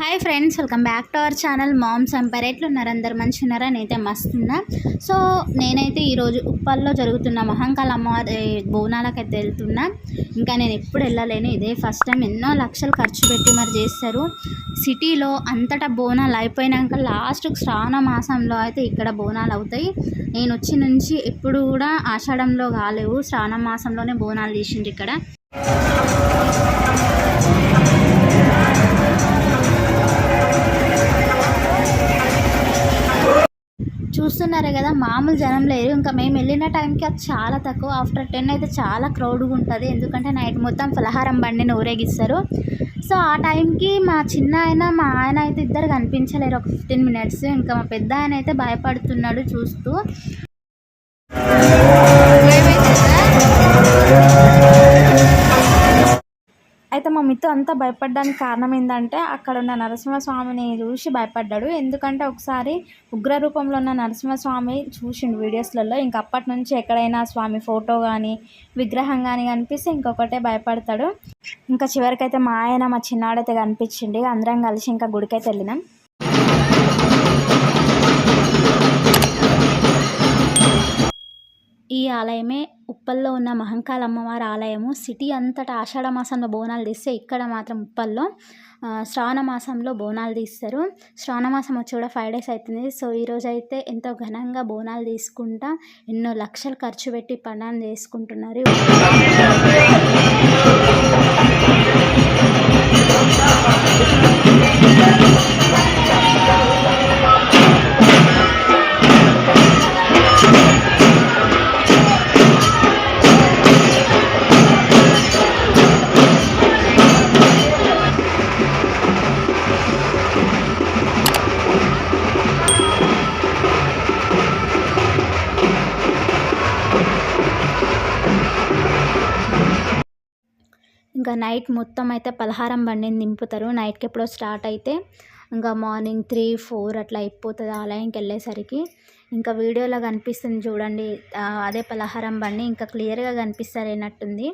Hi friends welcome back to our channel Mom's Empire ఎట్లున్నారు అందరు మంచి ఉన్నారా? నేనైతే మస్తున్నా సో నేనైతే ఈరోజు ఉప్పల్లో జరుగుతున్న మహంకాల అమ్మవారి బోనాలకైతే వెళ్తున్నా. ఇంకా నేను ఎప్పుడు వెళ్ళలేను. ఇదే ఫస్ట్ టైం ఎన్నో లక్షలు ఖర్చు పెట్టి మరి చేస్తారు. సిటీలో అంతటా బోనాలు అయిపోయినాక లాస్ట్ శ్రావణ మాసంలో అయితే ఇక్కడ బోనాలు అవుతాయి. నేను వచ్చి నుంచి ఎప్పుడు కూడా ఆషాఢంలో కాలేవు. శ్రావణ మాసంలోనే బోనాలు తీసిండ్రు ఇక్కడ. చూస్తున్నారే కదా మామూలు జనం లేరు. ఇంకా మేము వెళ్ళిన టైంకి అది చాలా తక్కువ. ఆఫ్టర్ టెన్ అయితే చాలా క్రౌడ్గా ఉంటుంది. ఎందుకంటే నైట్ మొత్తం ఫలహారం బండిని ఊరేగిస్తారు. సో ఆ టైంకి మా చిన్న ఆయన మా ఆయన అయితే ఇద్దరు కనిపించలేరు. ఒక ఫిఫ్టీన్ మినిట్స్ ఇంకా మా పెద్ద ఆయన అయితే భయపడుతున్నాడు చూస్తూ. అయితే మా మిత్తు అంతా భయపడడానికి కారణం ఏంటంటే అక్కడ ఉన్న నరసింహస్వామిని చూసి భయపడ్డాడు. ఎందుకంటే ఒకసారి ఉగ్ర రూపంలో ఉన్న నరసింహస్వామి చూసిండు వీడియోస్లలో. ఇంక అప్పటి నుంచి ఎక్కడైనా స్వామి ఫోటో కానీ విగ్రహం కానీ కనిపిస్తే ఇంకొకటే భయపడతాడు. ఇంకా చివరికైతే మా ఆయన మా చిన్నాడైతే కనిపించింది అందరం కలిసి ఇంకా గుడికైతే వెళ్ళినాం. ఈ ఆలయమే ఉప్పల్లో ఉన్న మహంకాళ అమ్మవారి ఆలయము. సిటీ అంతటా ఆషాఢ మాసంలో బోనాలు తీస్తే ఇక్కడ మాత్రం ఉప్పల్లో శ్రావణ మాసంలో బోనాలు తీస్తారు. శ్రావణ మాసం వచ్చి కూడా ఫైవ్ డేస్ అవుతుంది సో ఈరోజు అయితే ఎంతో ఘనంగా బోనాలు తీసుకుంటా ఎన్నో లక్షలు ఖర్చు పెట్టి పండుగ చేసుకుంటున్నారు. ఇంకా నైట్ మొత్తం అయితే పలహారం బండిని దింపుతారు నైట్కి ఎప్పుడో స్టార్ట్ అయితే ఇంకా మార్నింగ్ త్రీ ఫోర్ అట్లా అయిపోతుంది ఆలయంకి వెళ్ళేసరికి. ఇంకా వీడియోలో కనిపిస్తుంది చూడండి. అదే పలహారం బండి ఇంకా క్లియర్గా కనిపిస్తారు అయినట్టుంది